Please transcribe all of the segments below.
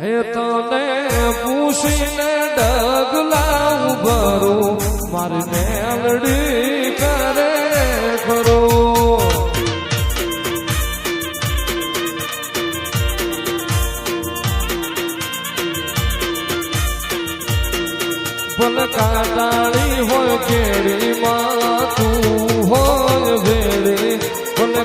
હે તને પૂછીને ડગલા ભરું, મારી મેલડી કરે ખરો. કાટાળી હોય કેડીમાં તું હોય ભેડી ભલે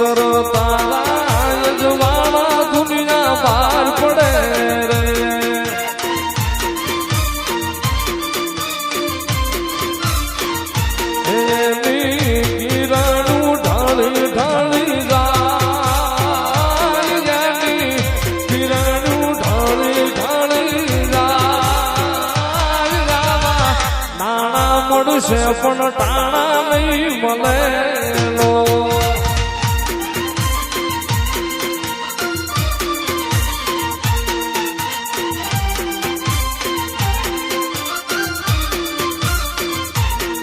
સુંદર તારા જવાળા દુનિયા પાર પડે રે પણ ટાણા નહીં મળે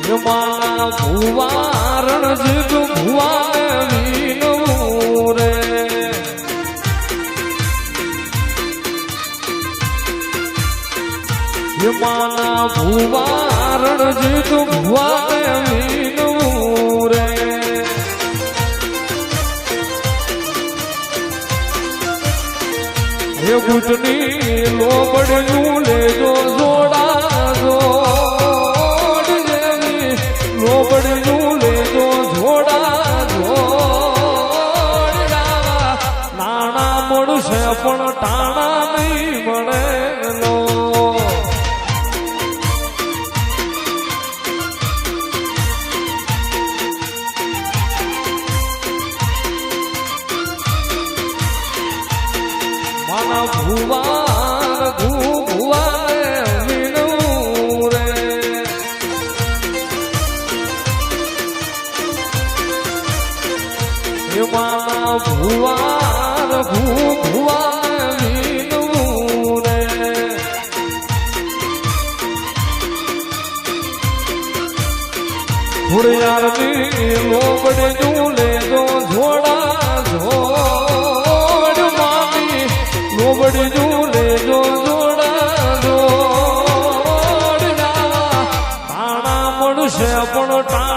મારા ભુવારણ જીત ભુવાને વીનવું રે મારા ભુવારણ જીત ભુવાને વીનવું રે હે ગુજની લોબડ્યું લેજો પણ ટાણા નહીં મળે ભુવાન ભુ ભુવાને ફુડિયારની લોબડે ઝૂલે જો જોડા જોડ માની લોબડી ઝૂલે જો જોડા જોડ રાવા મળશે પણ ટાણા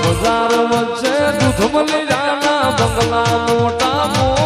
બજાર વચ્ચે દૂધ મળી જાના બંગલા મોટા મોટા.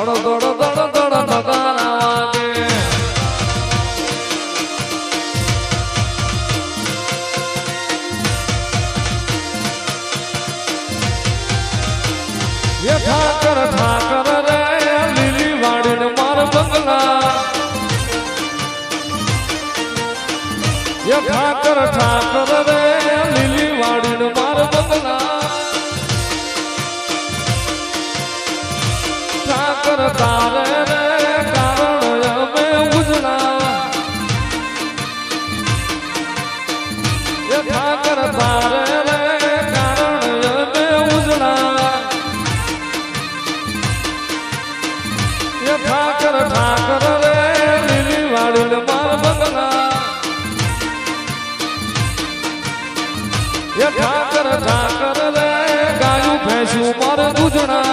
ધડ ધડ નગારા વાગે એ ઠાકર ઠાકર રે લીલી વાડીને માર બંગલા. ઠાકર ઠાકર ઠાકર ઠાકર રે ગાયું ભેંસું મારું દૂધણા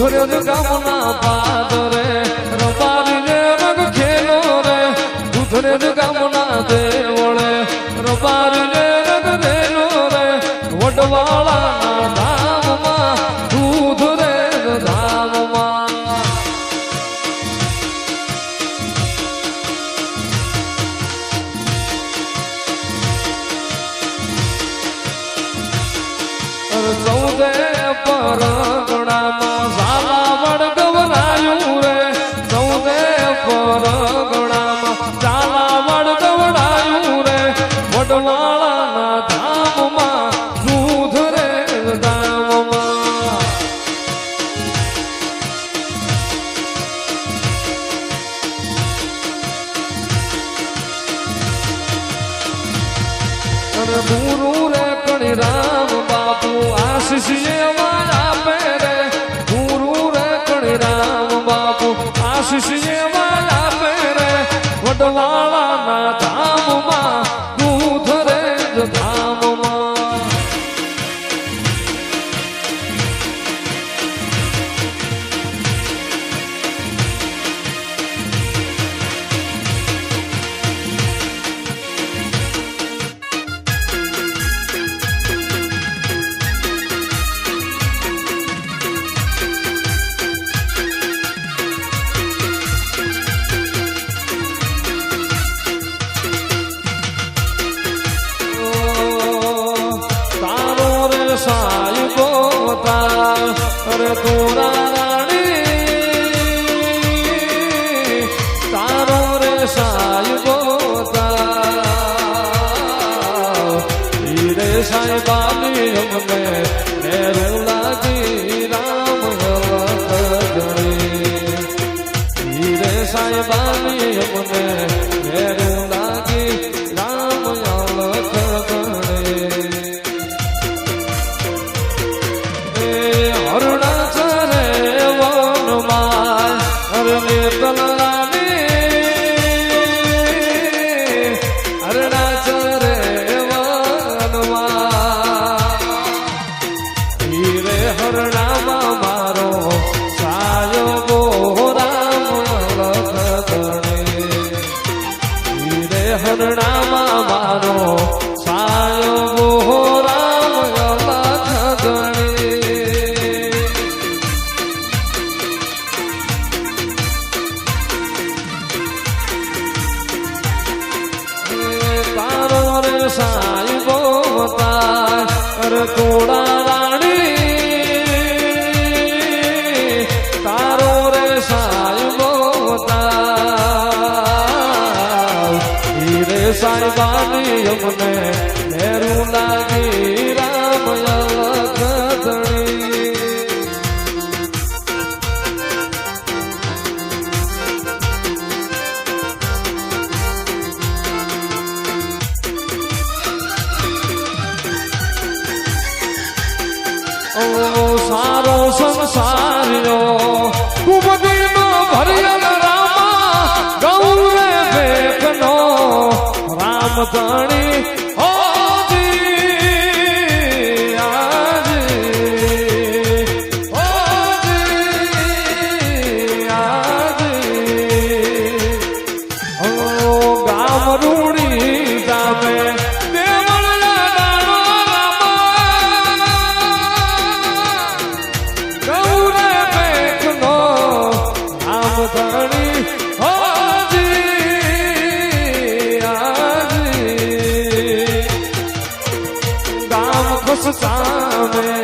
દુધરે ગામના પાદરે. રબારી રે રંગ ખેલો રે. દુધરે ગામના દેવળે. રબારી રાણી તારો રે સાહેબો તા રે સાહેબાની અમને મારો સાંઈ બાની અમને મેરું લાગી જાણે love it.